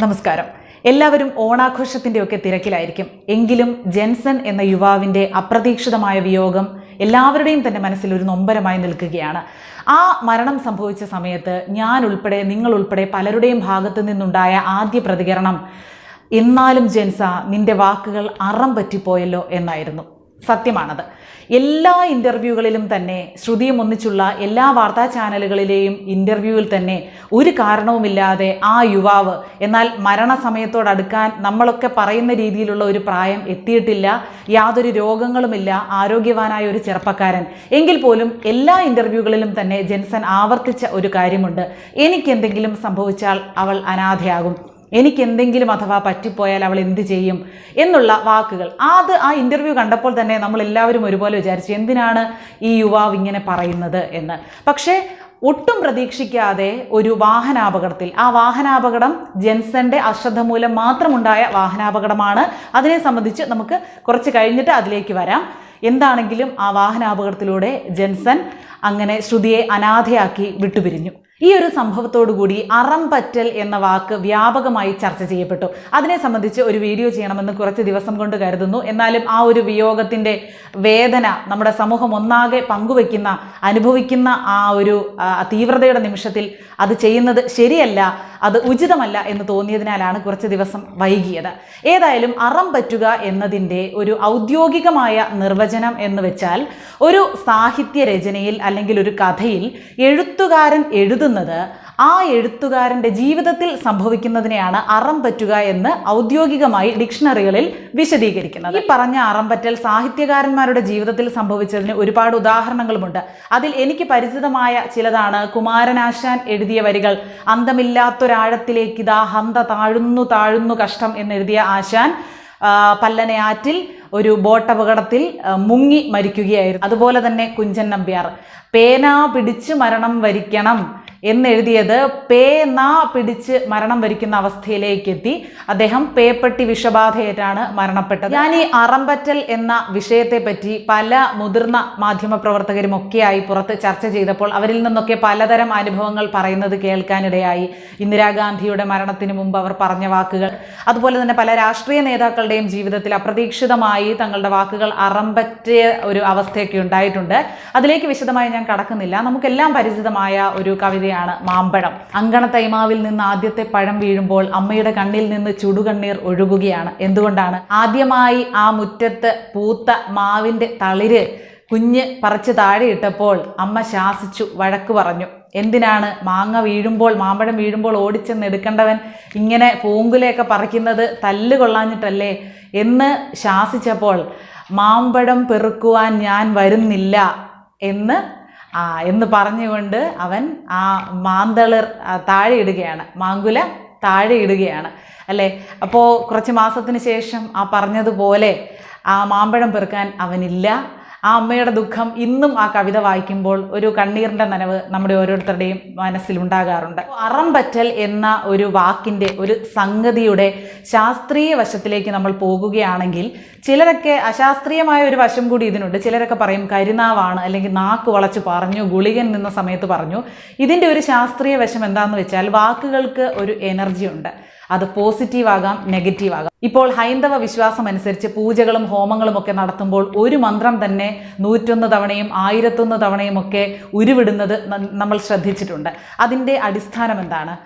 നമസ്കാരം. എല്ലാവരും ഓണാഘോഷത്തിന്റെയൊക്കെ തിരക്കിലായിരിക്കും. എങ്കിലും ജെൻസൺ എന്ന യുവാവിന്റെ അപ്രതീക്ഷിതമായ വിയോഗം എല്ലാവരുടെയും തന്നെ മനസ്സിൽ ഒരു നൊമ്പരമായി നിൽക്കുകയാണ്. ആ മരണം സംഭവിച്ച സമയത്ത് ഞാൻ ഉൾപ്പെടെ നിങ്ങൾ ഉൾപ്പെടെ പലരുടെയും ഭാഗത്തു നിന്നുണ്ടായ ആദ്യ പ്രതികരണം എന്നാലും ജെൻസ നിന്റെ വാക്കുകൾ അറം പറ്റിപ്പോയല്ലോ എന്നായിരുന്നു. സത്യമാണത്. എല്ലാ ഇന്റർവ്യൂകളിലും തന്നെ ശ്രുതിയും ഒന്നിച്ചുള്ള എല്ലാ വാർത്താ ചാനലുകളിലെയും ഇന്റർവ്യൂവിൽ തന്നെ ഒരു കാരണവുമില്ലാതെ ആ യുവാവ് എന്നാൽ മരണസമയത്തോടടുക്കാൻ നമ്മളൊക്കെ പറയുന്ന രീതിയിലുള്ള ഒരു പ്രായം എത്തിയിട്ടില്ല യാതൊരു രോഗങ്ങളുമില്ല ആരോഗ്യവാനായ ഒരു ചെറുപ്പക്കാരൻ. എങ്കിൽ പോലും എല്ലാ ഇന്റർവ്യൂകളിലും തന്നെ ജെൻസൺ ആവർത്തിച്ച ഒരു കാര്യമുണ്ട്. എനിക്കെന്തെങ്കിലും സംഭവിച്ചാൽ അവൾ അനാഥയാകും. എനിക്ക് എന്തെങ്കിലും അഥവാ പറ്റിപ്പോയാൽ അവൾ എന്ത് ചെയ്യും എന്നുള്ള വാക്കുകൾ. അത് ആ ഇന്റർവ്യൂ കണ്ടപ്പോൾ തന്നെ നമ്മൾ എല്ലാവരും ഒരുപോലെ വിചാരിച്ചു എന്തിനാണ് ഈ യുവാവ് ഇങ്ങനെ പറയുന്നത് എന്ന്. പക്ഷേ ഒട്ടും പ്രതീക്ഷിക്കാതെ ഒരു വാഹനാപകടത്തിൽ ആ വാഹനാപകടം ജെൻസന്റെ അശ്രദ്ധ മൂലം മാത്രമുണ്ടായ വാഹനാപകടമാണ്. അതിനെ സംബന്ധിച്ച് നമുക്ക് കുറച്ച് കഴിഞ്ഞിട്ട് അതിലേക്ക് വരാം. എന്താണെങ്കിലും ആ വാഹനാപകടത്തിലൂടെ ജെൻസൺ അങ്ങനെ ശ്രുതിയെ അനാഥയാക്കി വിട്ടുപിരിഞ്ഞു. ഈ ഒരു സംഭവത്തോടുകൂടി അറം പറ്റൽ എന്ന വാക്ക് വ്യാപകമായി ചർച്ച ചെയ്യപ്പെട്ടു. അതിനെ സംബന്ധിച്ച് ഒരു വീഡിയോ ചെയ്യണമെന്ന് കുറച്ച് ദിവസം കൊണ്ട് കരുതുന്നു. എന്നാലും ആ ഒരു വിയോഗത്തിന്റെ വേദന നമ്മുടെ സമൂഹം ഒന്നാകെ പങ്കുവെക്കുന്ന അനുഭവിക്കുന്ന ആ ഒരു തീവ്രതയുടെ നിമിഷത്തിൽ അത് ചെയ്യുന്നത് ശരിയല്ല. അത് ഉചിതമല്ല എന്ന് തോന്നിയതിനാലാണ് കുറച്ച് ദിവസം വൈകിയത്. ഏതായാലും അറം പറ്റുക എന്നതിന്റെ ഒരു ഔദ്യോഗികമായ നിർവചനം എന്ന് വെച്ചാൽ ഒരു സാഹിത്യ രചനയിൽ അല്ലെങ്കിൽ ഒരു കഥയിൽ എഴുത്തുകാരൻ എഴുതുന്നത് ആ എഴുത്തുകാരന്റെ ജീവിതത്തിൽ സംഭവിക്കുന്നതിനെയാണ് അറം പറ്റുക എന്ന് ഔദ്യോഗികമായി ഡിക്ഷണറികളിൽ വിശദീകരിക്കുന്നത്. ഈ പറഞ്ഞ അറം പറ്റൽ സാഹിത്യകാരന്മാരുടെ ജീവിതത്തിൽ സംഭവിച്ചതിന് ഒരുപാട് ഉദാഹരണങ്ങളുമുണ്ട്. അതിൽ എനിക്ക് പരിചിതമായ ചിലതാണ് കുമാരനാശാൻ എഴുതിയ വരികൾ അന്തമില്ലാത്തൊരാഴത്തിലേക്ക് ഇതാ ഹന്ത താഴുന്നു താഴുന്നു കഷ്ടം എന്നെഴുതിയ ആശാൻ പല്ലനയാറ്റിൽ ഒരു ബോട്ട് അപകടത്തിൽ മുങ്ങി മരിക്കുകയായിരുന്നു. അതുപോലെ തന്നെ കുഞ്ചൻ നമ്പ്യാർ പേന പിടിച്ച് മരണം വരിക്കണം. എന്നെഴുതിയത് പേ നാ പിടിച്ച് മരണം വരിക്കുന്ന അവസ്ഥയിലേക്ക് എത്തി അദ്ദേഹം പേപ്പട്ടി വിഷബാധയേറ്റാണ് മരണപ്പെട്ടത്. ഞാൻ ഈ അറമ്പറ്റൽ എന്ന വിഷയത്തെ പറ്റി പല മുതിർന്ന മാധ്യമപ്രവർത്തകരും ഒക്കെയായി പുറത്ത് ചർച്ച ചെയ്തപ്പോൾ അവരിൽ നിന്നൊക്കെ പലതരം അനുഭവങ്ങൾ പറയുന്നത് കേൾക്കാനിടയായി. ഇന്ദിരാഗാന്ധിയുടെ മരണത്തിന് മുമ്പ് അവർ പറഞ്ഞ വാക്കുകൾ. അതുപോലെ തന്നെ പല രാഷ്ട്രീയ നേതാക്കളുടെയും ജീവിതത്തിൽ അപ്രതീക്ഷിതമായി തങ്ങളുടെ വാക്കുകൾ അറമ്പറ്റിയ ഒരു അവസ്ഥയൊക്കെ ഉണ്ടായിട്ടുണ്ട്. അതിലേക്ക് വിശദമായി ഞാൻ കടക്കുന്നില്ല. നമുക്കെല്ലാം പരിചിതമായ ഒരു കവിതയാണ് മാമ്പഴം. അങ്കണത്തൈമാവിൽ നിന്ന് ആദ്യത്തെ പഴം വീഴുമ്പോൾ അമ്മയുടെ കണ്ണിൽ നിന്ന് ചുടുകണ്ണീർ ഒഴുകുകയാണ്. എന്തുകൊണ്ടാണ്? ആദ്യമായി ആ മുറ്റത്ത് പൂത്ത മാവിന്റെ തളിര് കുഞ്ഞ് പറിച്ച് താഴെ ഇട്ടപ്പോൾ അമ്മ ശാസിച്ചു വഴക്ക് പറഞ്ഞു. എന്തിനാണ്? മാങ്ങ വീഴുമ്പോൾ മാമ്പഴം വീഴുമ്പോൾ ഓടിച്ചെന്ന് എടുക്കേണ്ടവൻ ഇങ്ങനെ പൂങ്കുലയൊക്കെ പറിക്കുന്നത് തല്ല് കൊള്ളാഞ്ഞിട്ടല്ലേ? എന്ന് ശാസിച്ചപ്പോൾ മാമ്പഴം പെറുക്കുവാൻ ഞാൻ വരുന്നില്ല എന്ന് എന്ന് പറഞ്ഞുകൊണ്ട് അവൻ ആ മാന്തളിർ താഴെ ഇടുകയാണ്. മാങ്കുല താഴെ ഇടുകയാണ്. അല്ലേ? അപ്പോൾ കുറച്ച് മാസത്തിന് ശേഷം ആ പറഞ്ഞതുപോലെ ആ മാമ്പഴം പെറുക്കാൻ അവനില്ല. ആ അമ്മയുടെ ദുഃഖം ഇന്നും ആ കവിത വായിക്കുമ്പോൾ ഒരു കണ്ണീറിന്റെ നനവ് നമ്മുടെ ഓരോരുത്തരുടെയും മനസ്സിലുണ്ടാകാറുണ്ട്. അറം എന്ന ഒരു വാക്കിന്റെ ഒരു സംഗതിയുടെ ശാസ്ത്രീയ വശത്തിലേക്ക് നമ്മൾ പോകുകയാണെങ്കിൽ ചിലരൊക്കെ അശാസ്ത്രീയമായ ഒരു വശം കൂടി ഇതിനുണ്ട്. ചിലരൊക്കെ പറയും കരിനാവാണ് അല്ലെങ്കിൽ നാക്ക് വളച്ച് പറഞ്ഞു ഗുളികൻ നിന്ന സമയത്ത് പറഞ്ഞു. ഇതിന്റെ ഒരു ശാസ്ത്രീയ വശം എന്താണെന്ന് വെച്ചാൽ വാക്കുകൾക്ക് ഒരു എനർജി ഉണ്ട്. അത് പോസിറ്റീവ് ആകാം നെഗറ്റീവ് ആകാം ഇപ്പോൾ ഹൈന്ദവ വിശ്വാസം അനുസരിച്ച് പൂജകളും ഹോമങ്ങളും ഒക്കെ നടത്തുമ്പോൾ ഒരു മന്ത്രം തന്നെ നൂറ്റൊന്ന് തവണയും ആയിരത്തൊന്ന് തവണയും ഒക്കെ ഉരുവിടുന്നത് നമ്മൾ ശ്രദ്ധിച്ചിട്ടുണ്ട്. അതിന്റെ അടിസ്ഥാനം എന്താണ്?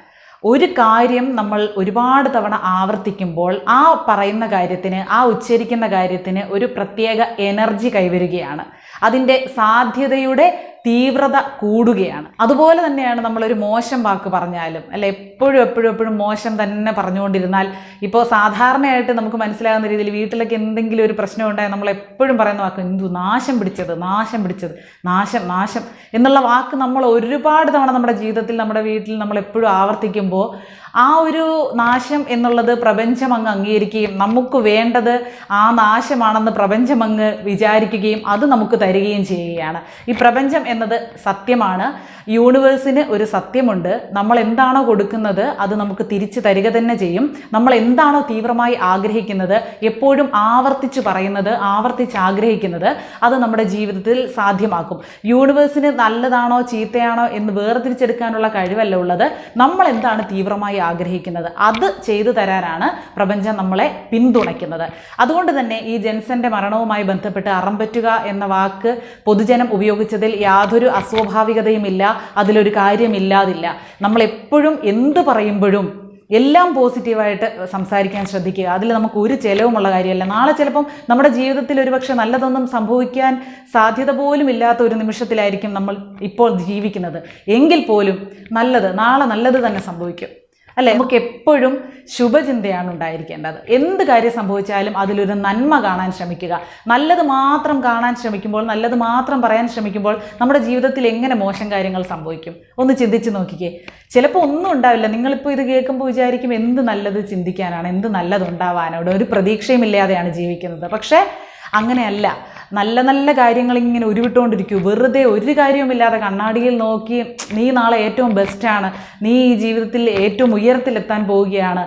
ഒരു കാര്യം നമ്മൾ ഒരുപാട് തവണ ആവർത്തിക്കുമ്പോൾ ആ പറയുന്ന കാര്യത്തിന് ആ ഉച്ചരിക്കുന്ന കാര്യത്തിന് ഒരു പ്രത്യേക എനർജി കൈവരികയാണ്. അതിന്റെ സാധ്യതയുടെ തീവ്രത കൂടുകയാണ്. അതുപോലെ തന്നെയാണ് നമ്മളൊരു മോശം വാക്ക് പറഞ്ഞാലും അല്ലെ എപ്പോഴും എപ്പോഴും എപ്പോഴും മോശം തന്നെ പറഞ്ഞുകൊണ്ടിരുന്നാൽ ഇപ്പോൾ സാധാരണയായിട്ട് നമുക്ക് മനസ്സിലാകുന്ന രീതിയിൽ വീട്ടിലൊക്കെ എന്തെങ്കിലും ഒരു പ്രശ്നം ഉണ്ടായാൽ നമ്മൾ എപ്പോഴും പറയുന്ന വാക്ക് എന്തു നാശം പിടിച്ചത് നാശം പിടിച്ചത് നാശം നാശം എന്നുള്ള വാക്ക് നമ്മൾ ഒരുപാട് തവണ നമ്മുടെ ജീവിതത്തിൽ നമ്മുടെ വീട്ടിൽ നമ്മൾ എപ്പോഴും ആവർത്തിക്കുമ്പോൾ ആ ഒരു നാശം എന്നുള്ളത് പ്രപഞ്ചം അങ്ങ് അംഗീകരിക്കുകയും നമുക്ക് വേണ്ടത് ആ നാശമാണെന്ന് പ്രപഞ്ചം അങ്ങ് വിചാരിക്കുകയും അത് നമുക്ക് തരികയും ചെയ്യുകയാണ്. ഈ പ്രപഞ്ചം എന്നത് സത്യമാണ്. യൂണിവേഴ്സിന് ഒരു സത്യമുണ്ട്. നമ്മൾ എന്താണോ കൊടുക്കുന്നത് അത് നമുക്ക് തിരിച്ചു തരിക തന്നെ ചെയ്യും. നമ്മൾ എന്താണോ തീവ്രമായി ആഗ്രഹിക്കുന്നത് എപ്പോഴും ആവർത്തിച്ച് പറയുന്നത് ആവർത്തിച്ച് ആഗ്രഹിക്കുന്നത് അത് നമ്മുടെ ജീവിതത്തിൽ സാധ്യമാക്കും. യൂണിവേഴ്സിന് നല്ലതാണോ ചീത്തയാണോ എന്ന് വേർതിരിച്ചെടുക്കാനുള്ള കഴിവല്ല ഉള്ളത്. നമ്മൾ എന്താണ് തീവ്രമായി ആഗ്രഹിക്കുന്നത്. അത് ചെയ്തു തരാനാണ് പ്രപഞ്ചം നമ്മളെ പിന്തുണയ്ക്കുന്നത്. അതുകൊണ്ട് തന്നെ ഈ ജെൻസന്റെ മരണവുമായി ബന്ധപ്പെട്ട് അറമ്പറ്റുക എന്ന വാക്ക് പൊതുജനം ഉപയോഗിച്ചതിൽ യാതൊരു അസ്വാഭാവികതയുമില്ല അതിലൊരു കാര്യമില്ലാതില്ല. നമ്മളെപ്പോഴും എന്ത് പറയുമ്പോഴും എല്ലാം പോസിറ്റീവായിട്ട് സംസാരിക്കാൻ ശ്രദ്ധിക്കുക. അതിൽ നമുക്ക് ഒരു ചിലവുമുള്ള കാര്യമല്ല. നാളെ ചിലപ്പം നമ്മുടെ ജീവിതത്തിൽ ഒരുപക്ഷെ നല്ലതൊന്നും സംഭവിക്കാൻ സാധ്യത പോലും ഇല്ലാത്ത ഒരു നിമിഷത്തിലായിരിക്കും നമ്മൾ ഇപ്പോൾ ജീവിക്കുന്നത്. എങ്കിൽ പോലും നല്ലത് നാളെ നല്ലത് തന്നെ സംഭവിക്കും. അല്ലേ? നമുക്ക് എപ്പോഴും ശുഭചിന്തയാണ് ഉണ്ടായിരിക്കേണ്ടത് എന്ത് കാര്യം സംഭവിച്ചാലും അതിലൊരു നന്മ കാണാൻ ശ്രമിക്കുക. നല്ലത് മാത്രം കാണാൻ ശ്രമിക്കുമ്പോൾ നല്ലത് മാത്രം പറയാൻ ശ്രമിക്കുമ്പോൾ നമ്മുടെ ജീവിതത്തിൽ എങ്ങനെ മോശം കാര്യങ്ങൾ സംഭവിക്കും? ഒന്ന് ചിന്തിച്ച് നോക്കിക്കേ. ചിലപ്പോൾ ഒന്നും ഉണ്ടാവില്ല. നിങ്ങളിപ്പോൾ ഇത് കേൾക്കുമ്പോൾ വിചാരിക്കും എന്ത് നല്ലത് ചിന്തിക്കാനാണ് എന്ത് നല്ലത് ഉണ്ടാവാനോ ഒരു പ്രതീക്ഷയും ഇല്ലാതെയാണ് ജീവിക്കുന്നത്. പക്ഷേ അങ്ങനെയല്ല. നല്ല നല്ല കാര്യങ്ങൾ ഇങ്ങനെ ഉരുവിട്ടുകൊണ്ടിരിക്കൂ. വെറുതെ ഒരു കാര്യവുമില്ലാതെ കണ്ണാടിയിൽ നോക്കി നീ നാളെ ഏറ്റവും ബെസ്റ്റാണ് നീ ഈ ജീവിതത്തിൽ ഏറ്റവും ഉയരത്തിലെത്താൻ പോവുകയാണ്.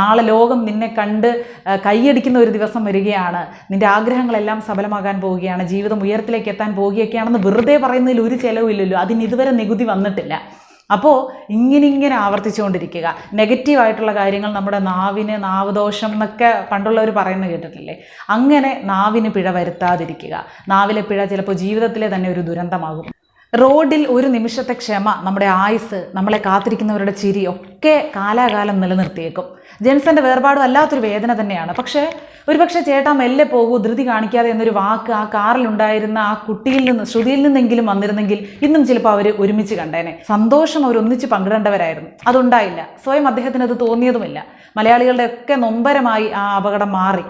നാളെ ലോകം നിന്നെ കണ്ട് കൈയടിക്കുന്ന ഒരു ദിവസം വരികയാണ്. നിന്റെ ആഗ്രഹങ്ങളെല്ലാം സഫലമാകാൻ പോവുകയാണ്. ജീവിതം ഉയരത്തിലേക്ക് എത്താൻ പോവുകയൊക്കെയാണെന്ന് വെറുതെ പറയുന്നതിൽ ഒരു ചിലവില്ലല്ലോ അതിന് ഇതുവരെ നികുതി വന്നിട്ടില്ല. അപ്പോൾ ഇങ്ങനെ ഇങ്ങനെ ആവർത്തിച്ചുകൊണ്ടിരിക്കുക. നെഗറ്റീവായിട്ടുള്ള കാര്യങ്ങൾ നമ്മുടെ നാവിന് നാവദോഷം എന്നൊക്കെ പണ്ടുള്ളവർ പറയുന്നത് കേട്ടിട്ടില്ലേ? അങ്ങനെ നാവിന് പിഴ വരുത്താതിരിക്കുക. നാവിലെ പിഴ ചിലപ്പോൾ ജീവിതത്തിലെ തന്നെ ഒരു ദുരന്തമാകും. റോഡിൽ ഒരു നിമിഷത്തെ ക്ഷമ നമ്മുടെ ആയുസ് നമ്മളെ കാത്തിരിക്കുന്നവരുടെ ചിരി ഒക്കെ കാലാകാലം നിലനിർത്തിയേക്കും. ജെൻസന്റെ വേർപാടും അല്ലാത്തൊരു വേദന തന്നെയാണ്. പക്ഷേ ഒരുപക്ഷെ ചേട്ടാ മെല്ലെ പോകൂ ധൃതി കാണിക്കാതെ എന്നൊരു വാക്ക് ആ കാറിലുണ്ടായിരുന്ന ആ കുട്ടിയിൽ നിന്ന് ശ്രുതിയിൽ നിന്നെങ്കിലും വന്നിരുന്നെങ്കിൽ ഇന്നും ചിലപ്പോൾ അവർ ഒരുമിച്ച് കണ്ടേനെ. സന്തോഷം അവർ ഒന്നിച്ച് പങ്കിടേണ്ടവരായിരുന്നു. അതുണ്ടായില്ല. സ്വയം അദ്ദേഹത്തിന് അത് തോന്നിയതുമില്ല. മലയാളികളുടെ ഒക്കെ നൊമ്പരമായി ആ അപകടം മാറി.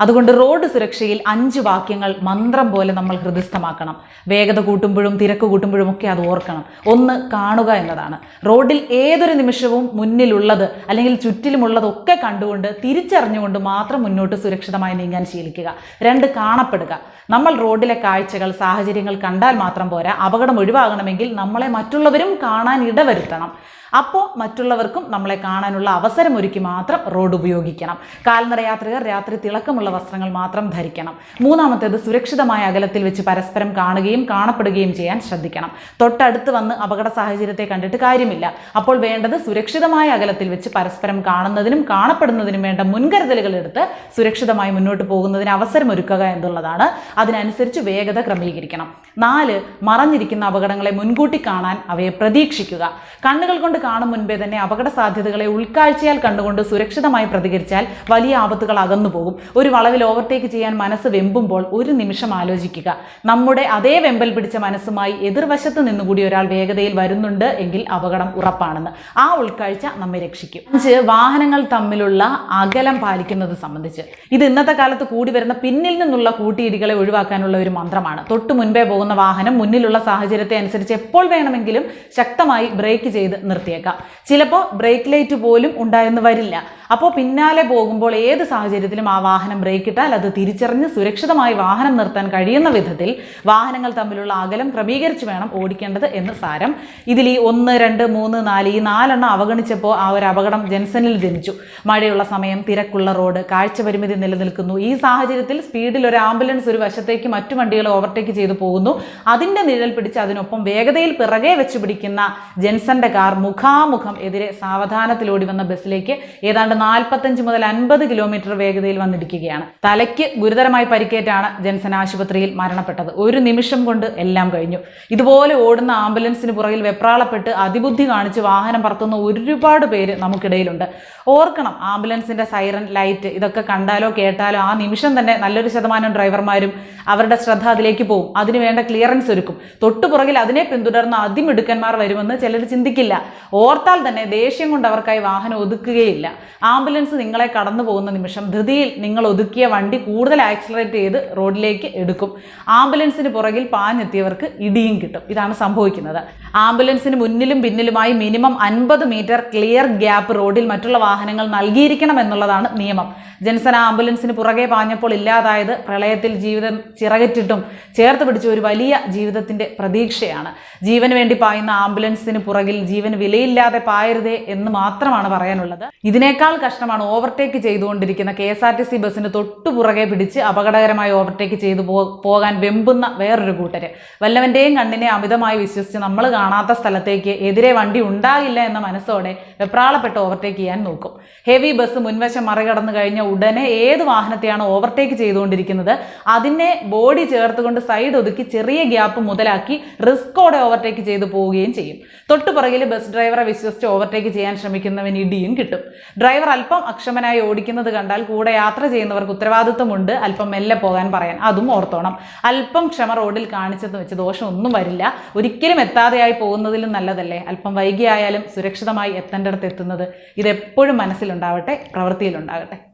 അതുകൊണ്ട് റോഡ് സുരക്ഷയിൽ അഞ്ച് വാക്യങ്ങൾ മന്ത്രം പോലെ നമ്മൾ ഹൃദയസ്ഥമാക്കണം. വേഗത കൂട്ടുമ്പോഴും തിരക്ക് കൂട്ടുമ്പോഴും ഒക്കെ അത് ഓർക്കണം. ഒന്ന് കാണുക എന്നതാണ്. റോഡിൽ ഏതൊരു നിമിഷവും മുന്നിലുള്ളത് അല്ലെങ്കിൽ ചുറ്റിലുമുള്ളതൊക്കെ കണ്ടുകൊണ്ട് തിരിച്ചറിഞ്ഞുകൊണ്ട് മാത്രം മുന്നോട്ട് സുരക്ഷിതമായി നീങ്ങാൻ ശീലിക്കുക. രണ്ട് കാണപ്പെടുക. നമ്മൾ റോഡിലെ കാഴ്ചകൾ സാഹചര്യങ്ങൾ കണ്ടാൽ മാത്രം പോരാ അപകടം ഒഴിവാകണമെങ്കിൽ നമ്മളെ മറ്റുള്ളവരും കാണാൻ ഇടവരുത്തണം. അപ്പോൾ മറ്റുള്ളവർക്കും നമ്മളെ കാണാനുള്ള അവസരം ഒരുക്കി മാത്രം റോഡ് ഉപയോഗിക്കണം. കാൽനട യാത്രികർ രാത്രി തിളക്കമുള്ള വസ്ത്രങ്ങൾ മാത്രം ധരിക്കണം. മൂന്നാമത്തേത് സുരക്ഷിതമായ അകലത്തിൽ വെച്ച് പരസ്പരം കാണുകയും കാണപ്പെടുകയും ചെയ്യാൻ ശ്രദ്ധിക്കണം. തൊട്ടടുത്ത് വന്ന് അപകട സാഹചര്യത്തെ കണ്ടിട്ട് കാര്യമില്ല. അപ്പോൾ വേണ്ടത് സുരക്ഷിതമായ അകലത്തിൽ വെച്ച് പരസ്പരം കാണുന്നതിനും കാണപ്പെടുന്നതിനും വേണ്ട മുൻകരുതലുകൾ എടുത്ത് സുരക്ഷിതമായി മുന്നോട്ട് പോകുന്നതിന് അവസരം ഒരുക്കുക എന്നുള്ളതാണ്. അതിനനുസരിച്ച് വേഗത ക്രമീകരിക്കണം. നാല് മറഞ്ഞിരിക്കുന്ന അപകടങ്ങളെ മുൻകൂട്ടി കാണാൻ അവയെ പ്രതീക്ഷിക്കുക. കണ്ണുകൾ കൊണ്ട് കാണും മുൻപേ തന്നെ അപകട സാധ്യതകളെ ഉൾക്കാഴ്ചയാൽ കണ്ടുകൊണ്ട് സുരക്ഷിതമായി പ്രതികരിച്ചാൽ വലിയ ആപത്തുകൾ അകന്നു പോകും. ഒരു വളവിൽ ഓവർടേക്ക് ചെയ്യാൻ മനസ്സ് വെമ്പുമ്പോൾ ഒരു നിമിഷം ആലോചിക്കുക. നമ്മുടെ അതേ വെമ്പൽ പിടിച്ച മനസ്സുമായി എതിർവശത്ത് നിന്നുകൂടി ഒരാൾ വേഗതയിൽ വരുന്നുണ്ട് എങ്കിൽ അപകടം ഉറപ്പാണെന്ന്. ആ ഉൾക്കാഴ്ച നമ്മെ രക്ഷിക്കും. അഞ്ച് വാഹനങ്ങൾ തമ്മിലുള്ള അകലം പാലിക്കുന്നത് സംബന്ധിച്ച്. ഇത് ഇന്നത്തെ കാലത്ത് കൂടി വരുന്ന പിന്നിൽ നിന്നുള്ള കൂട്ടിയിടികളെ ഒഴിവാക്കാനുള്ള ഒരു മന്ത്രമാണ്. തൊട്ടു മുൻപേ പോകുന്ന വാഹനം മുന്നിലുള്ള സാഹചര്യത്തെ അനുസരിച്ച് എപ്പോൾ വേണമെങ്കിലും ശക്തമായി ബ്രേക്ക് ചെയ്ത് നിർത്തിയേക്കാം ചിലപ്പോൾ ബ്രേക്ക് ലൈറ്റ് പോലും ഉണ്ടായെന്ന് വരില്ല. അപ്പോൾ പിന്നാലെ പോകുമ്പോൾ ഏത് സാഹചര്യത്തിലും ആ വാഹനം ബ്രേക്ക് ഇട്ടാൽ അത് തിരിച്ചറിഞ്ഞ് സുരക്ഷിതമായി വാഹനം നിർത്താൻ കഴിയുന്ന വിധത്തിൽ വാഹനങ്ങൾ തമ്മിലുള്ള അകലം ക്രമീകരിച്ച് വേണം ഓടിക്കേണ്ടത് എന്ന് സാരം. ഇതിൽ ഈ ഒന്ന് രണ്ട് മൂന്ന് നാല് ഈ നാലെണ്ണം അവഗണിച്ചപ്പോൾ ആ ഒരു അപകടം ജെൻസനിൽ ജനിച്ചു. മഴയുള്ള സമയം തിരക്കുള്ള റോഡ് കാഴ്ച പരിമിതി നിലനിൽക്കുന്നു. ഈ സാഹചര്യത്തിൽ സ്പീഡിൽ ഒരു ആംബുലൻസ് ഒരു വശത്തേക്ക് മറ്റു വണ്ടികൾ ഓവർടേക്ക് ചെയ്തു പോകുന്നു. അതിന്റെ നിഴൽ പിടിച്ച് അതിനൊപ്പം വേഗതയിൽ പിറകെ വെച്ച് പിടിക്കുന്ന ജെൻസന്റെ കാർ മുഖാമുഖം എതിരെ സാവധാനത്തിലോടി വന്ന ബസ്സിലേക്ക് ഏതാണ്ട് നാൽപ്പത്തഞ്ച് മുതൽ അൻപത് കിലോമീറ്റർ വേഗതയിൽ വന്നിടിക്കുകയാണ്. തലയ്ക്ക് ഗുരുതരമായി പരിക്കേറ്റാണ് ജെൻസൻ ആശുപത്രിയിൽ മരണപ്പെട്ടത്. ഒരു നിമിഷം കൊണ്ട് എല്ലാം കഴിഞ്ഞു. ഇതുപോലെ ഓടുന്ന ആംബുലൻസിന് പുറകിൽ വെപ്രാളപ്പെട്ട് അതിബുദ്ധി കാണിച്ച് വാഹനം പറത്തുന്ന ഒരുപാട് പേര് നമുക്കിടയിലുണ്ട്. ഓർക്കണം ആംബുലൻസിന്റെ സൈറൻ ലൈറ്റ് ഇതൊക്കെ കണ്ടാലോ കേട്ടാലോ ആ നിമിഷം തന്നെ നല്ലൊരു ശതമാനം ഡ്രൈവർമാരും അവരുടെ ശ്രദ്ധ അതിലേക്ക് പോകും. അതിന് വേണ്ട ക്ലിയറൻസ് ഒരുക്കും. തൊട്ടുപുറകിൽ അതിനെ പിന്തുടർന്ന് അതിമിടുക്കന്മാർ വരുമെന്ന് ചിലർ ചിന്തിക്കില്ല. ഓർത്താൽ തന്നെ ദേഷ്യം കൊണ്ട് അവർക്കായി വാഹനം ഒതുക്കുകയില്ല. ആംബുലൻസ് നിങ്ങളെ കടന്നു പോകുന്ന നിമിഷം ധൃതിയിൽ നിങ്ങൾ ഒതുക്കിയ വണ്ടി കൂടുതൽ ആക്സിലറേറ്റ് ചെയ്ത് റോഡിലേക്ക് എടുക്കും. ആംബുലൻസിന് പുറകിൽ പാഞ്ഞെത്തിയവർക്ക് ഇടിയും കിട്ടും. ഇതാണ് സംഭവിക്കുന്നത്. ആംബുലൻസിന് മുന്നിലും പിന്നിലുമായി മിനിമം അൻപത് മീറ്റർ ക്ലിയർ ഗ്യാപ്പ് റോഡിൽ മറ്റുള്ള വാഹനങ്ങൾ നൽകിയിരിക്കണം എന്നുള്ളതാണ് നിയമം. ജൻസൺ ആ ആംബുലൻസിന് പുറകെ പാഞ്ഞപ്പോൾ ഇല്ലാതായത് പ്രളയത്തിൽ ജീവിതം ചിറകറ്റിട്ടും ചേർത്ത് പിടിച്ച ഒരു വലിയ ജീവിതത്തിന്റെ പ്രതീക്ഷയാണ്. ജീവന് വേണ്ടി പായുന്ന ആംബുലൻസിന് പുറകിൽ ജീവൻ വിലയില്ലാതെ പായരുതേ എന്ന് മാത്രമാണ് പറയാനുള്ളത്. ഇതിനേക്കാൾ കഷ്ടമാണ് ഓവർടേക്ക് ചെയ്തുകൊണ്ടിരിക്കുന്ന K S R T C ബസ്സിന് തൊട്ടു പുറകെ പിടിച്ച് അപകടകരമായി ഓവർടേക്ക് ചെയ്തു പോകാൻ വെമ്പുന്ന വേറൊരു കൂട്ടര്. വല്ലവന്റെയും കണ്ണിനെ അമിതമായി വിശ്വസിച്ച് നമ്മൾ കാണാത്ത സ്ഥലത്തേക്ക് എതിരെ വണ്ടി ഉണ്ടാകില്ല എന്ന മനസ്സോടെ വെപ്രാളപ്പെട്ട് ഓവർടേക്ക് ചെയ്യാൻ നോക്കും. ഹെവി ബസ് മുൻവശം മറികടന്നു കഴിഞ്ഞ ഉടനെ ഏത് വാഹനത്തെയാണ് ഓവർടേക്ക് ചെയ്തുകൊണ്ടിരിക്കുന്നത്? അതിനെ ബോഡി ചേർത്തുകൊണ്ട് സൈഡ് ഒതുക്കി ചെറിയ ഗ്യാപ്പ് മുതലാക്കി റിസ്കോടെ ഓവർടേക്ക് ചെയ്തു പോവുകയും ചെയ്യും. തൊട്ടു പുറകിൽ ബസ് ഡ്രൈവറെ വിശ്വസിച്ച് ഓവർടേക്ക് ചെയ്യാൻ ശ്രമിക്കുന്നവന് ഇടിയും കിട്ടും. ഡ്രൈവർ അല്പം അക്ഷമനായി ഓടിക്കുന്നത് കണ്ടാൽ കൂടെ യാത്ര ചെയ്യുന്നവർക്ക് ഉത്തരവാദിത്വമുണ്ട്. അല്പം മെല്ലെ പോകാൻ പറയാൻ അതും ഓർത്തോണം. അല്പം ക്ഷമ റോഡിൽ കാണിച്ചെന്ന് വെച്ച് ദോഷമൊന്നും വരില്ല. ഒരിക്കലും എത്താതെയായി പോകുന്നതിലും നല്ലതല്ലേ? അല്പം വൈകിയായാലും സുരക്ഷിതമായി എത്തേണ്ടടുത്ത് എത്തുന്നത് ഇതെപ്പോഴും മനസ്സിലുണ്ടാവട്ടെ പ്രവൃത്തിയിലുണ്ടാകട്ടെ.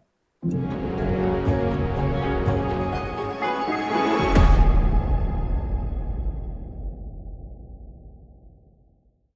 Thank you